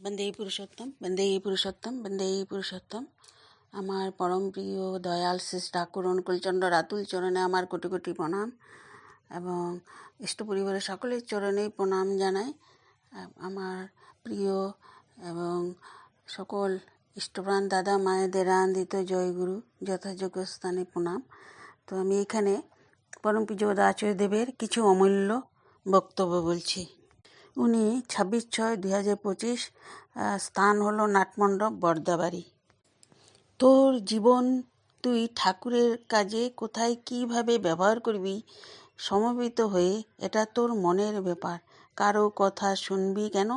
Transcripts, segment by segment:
বন্দে পুরুষোত্তম বন্দে পুরুষোত্তম বন্দে পুরুষোত্তম। আমার পরম প্রিয় দয়াল শেষ ঠাকুর অনুকূলচন্দ্র রাতুল চরণে আমার কোটি কোটি প্রণাম এবং ইষ্ট পরিবারের সকলের চরণেই প্রণাম জানাই। আমার প্রিয় এবং সকল ইষ্টপ্রাণ দাদা মায়েদের আনন্দিত জয়গুরু যথাযোগ্য স্থানে প্রণাম। তো আমি এখানে পরম পূজ্যপদ আচার্যদেবের কিছু অমূল্য বক্তব্য বলছি। উনি ছাব্বিশ ছয় দুই হাজার পঁচিশ স্থান হলো নাটমণ্ডপ, বর্দাবাড়ি। তোর জীবন তুই ঠাকুরের কাজে কোথায় কীভাবে ব্যবহার করবি সমবেত হয়ে, এটা তোর মনের ব্যাপার। কারও কথা শুনবি কেন?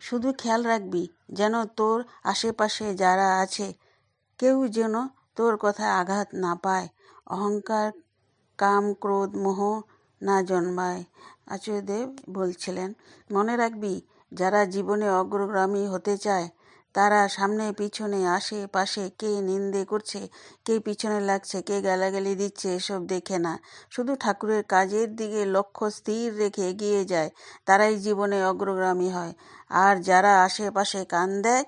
শুধু খেয়াল রাখবি যেন তোর আশেপাশে যারা আছে, কেউ যেন তোর কথায় আঘাত না পায়। অহংকার, কাম, ক্রোধ, মোহ না জন্মায়। আচার্যদেব বলছিলেন, মনে রাখবি, যারা জীবনে অগ্রগামী হতে চায়, তারা সামনে পিছনে আশে পাশে কে নিন্দে করছে, কে পিছনে লাগছে, কে গালাগালি দিচ্ছে এসব দেখে না। শুধু ঠাকুরের কাজের দিকে লক্ষ্য স্থির রেখে এগিয়ে যায়, তারাই জীবনে অগ্রগামী হয়। আর যারা আশেপাশে কান দেয়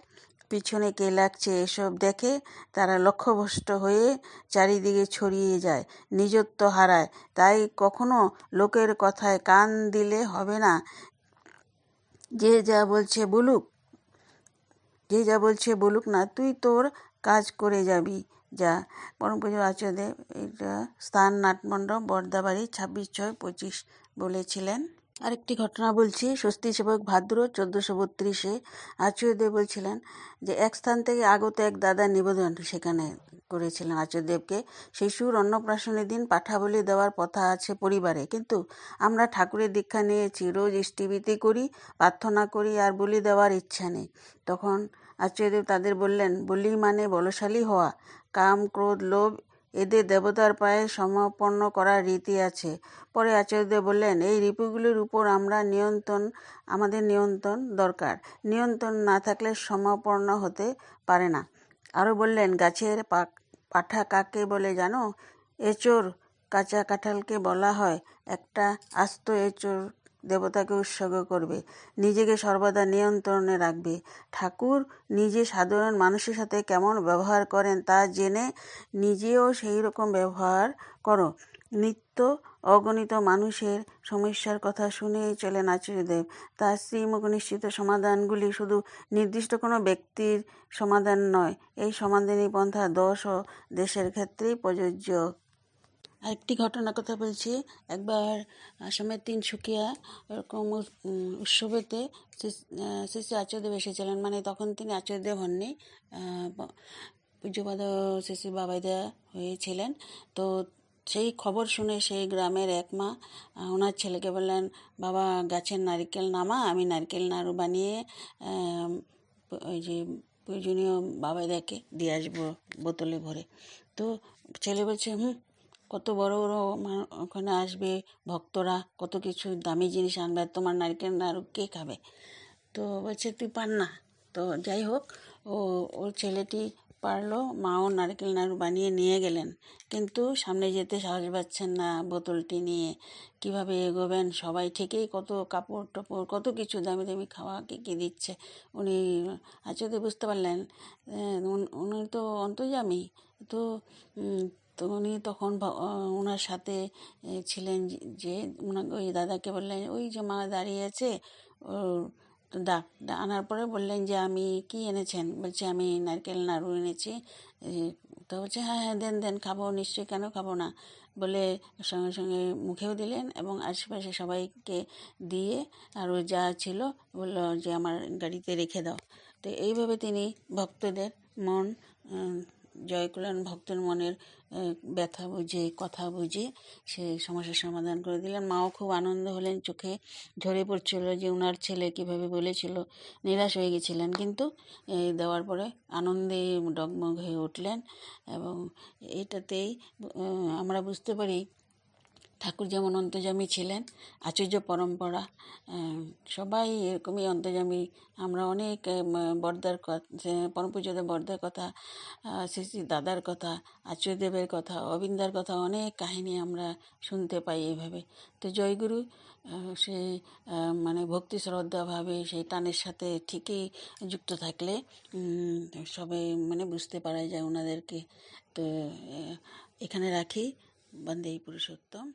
পিছনে কে লাগছে এসব দেখে তারা লক্ষ্যভ্রষ্ট হয়ে চারিদিকে ছড়িয়ে যায়, নিজত্ব হারায়। তাই কখনো লোকের কথায় কান দিলে হবে না, যে যা বলছে বলুক, যে যা বলছে বলুক না, তুই তোর কাজ করে যাবি, যা। পরম পুজো আচার্যদেব এটা স্থান নাটমণ্ডপ বর্দাবাড়ি, ছাব্বিশ ছয় পঁচিশ বলেছিলেন। আরেকটি ঘটনা বলছি। স্বস্তি সেবক ভাদ্র চোদ্দোশো বত্রিশে আচার্যদেব বলছিলেন যে, এক স্থান থেকে আগত এক দাদা নিবেদন সেখানে করেছিলেন আচার্যদেবকে। শিশুর অন্নপ্রাশনের দিন পাঠা বলি দেওয়ার কথা আছে পরিবারে। কিন্তু আমরা ঠাকুরের দীক্ষা নিয়েছি রোজ ইষ্টিবীতি করি, প্রার্থনা করি আর বলি দেওয়ার ইচ্ছা নেই। তখন আচার্যদেব তাদের বললেন, বলি মানে বলশালী হওয়া। কাম, ক্রোধ, লোভ এদের দেবতার পায়ে সমাপন্ন করার রীতি আছে। পরে আচার্যদেব বললেন, এই রিপুগুলির উপর আমরা নিয়ন্ত্রণ, আমাদের নিয়ন্ত্রণ দরকার। নিয়ন্ত্রণ না থাকলে সমাপন্ন হতে পারে না। আরও বললেন, গাছের পাঠা কাকে বলে জানো? এচোর কাঁচা কাঁঠালকে বলা হয়। একটা আস্ত এচোর দেবতাকে উৎসর্গ করবে, নিজেকে সর্বদা নিয়ন্ত্রণে রাখবে। ঠাকুর নিজে সাধারণ মানুষের সাথে কেমন ব্যবহার করেন তা জেনে নিজেও সেই রকম ব্যবহার করো। নিত্য অগণিত মানুষের সমস্যার কথা শুনেই চলেন আচার্যদেব তার শ্রীমুখ নিশ্চিত সমাধানগুলি শুধু নির্দিষ্ট কোনো ব্যক্তির সমাধান নয়, এই সমাধানী পন্থা দশ ও দেশের ক্ষেত্রেই প্রযোজ্য। আরেকটি ঘটনার কথা বলছি। একবার আসামের তিনসুকিয়া এরকম উৎসবেতে শ্রী- শ্রী আচার্যদেব এসেছিলেন। মানে তখন তিনি আচার্যদেব হননি পূজ্যপাদ শ্রী শ্রী বাবাইদা হয়েছিলেন। তো সেই খবর শুনে সেই গ্রামের এক মা ওনার ছেলেকে বললেন, বাবা, গাছের নারিকেল নামা, আমি নারকেল নাড়ু বানিয়ে ওই যে প্রয়োজনীয় বাবাইদাকে দিয়ে আসব বোতলে ভরে। তো ছেলে বলছে, হুম কত বড় বড় ওখানে আসবে, ভক্তরা কত কিছু দামি জিনিস আনবে তোমার নারকেল নাড়ু কে খাবে? তো বলছে, তুই পার না। তো যাই হোক, ও, ওর ছেলেটি পারল, মাও নারকেল নাড়ু বানিয়ে নিয়ে গেলেন। কিন্তু সামনে যেতে সাহস পাচ্ছেন না বোতলটি নিয়ে। কীভাবে এগোবেন? সবাই থেকেই কত কাপড় টাপড়, কত কিছু দামি দামি খাওয়া কি কি দিচ্ছে? উনি আচার্য বুঝতে পারলেন উনি তো অন্তর্জামী তো তো উনি তখন ওনার সাথে ছিলেন যে- ওনাকে ওই দাদাকে বললেন, ওই যে মা দাঁড়িয়ে আছে তো ডাক আনার পরে বললেন যে, আমি কি এনেছেন? বলছে, আমি নারকেল, নাড়ু এনেছি। তো বলছে হ্যাঁ হ্যাঁ দেন দেন, খাব, নিশ্চয়ই কেন খাব না? বলে সঙ্গে সঙ্গে মুখেও দিলেন এবং আশেপাশে সবাইকে দিয়ে আরও যা ছিল বলল যে, আমার গাড়িতে রেখে দাও। তো এইভাবে তিনি ভক্তদের মন উম, জয় করলেন ভক্তের মনের ব্যথা বুঝে কথা বুঝে সে সমস্যার সমাধান করে দিলেন। মাও খুব আনন্দ হলেন চোখে ঝরে পড়ছিল যে ওনার ছেলে কীভাবে বলেছিল নিরাশ হয়ে গেছিলেন। কিন্তু এই দেওয়ার পরে আনন্দে ডগমগ হয়ে উঠলেন এবং এটাতেই আমরা বুঝতে পারি ঠাকুর যেমন অন্তর্যামী ছিলেন, আচার্য পরম্পরা সবাই এরকমই অন্তর্যামী। আমরা অনেক বর্দার কথা পরম পূজ্যদেব বর্দার কথা শ্রী শ্রী দাদার কথা, আচার্যদেবের কথা অবিন্দার কথা অনেক কাহিনী আমরা শুনতে পাই এইভাবে। তো জয়গুরু সেই মানে ভক্তি শ্রদ্ধাভাবে সেই টানের সাথে ঠিকই যুক্ত থাকলে সবাই মানে বুঝতে পারা যায় ওনাদেরকে। তো এখানে রাখি। বন্দেই পুরুষোত্তম।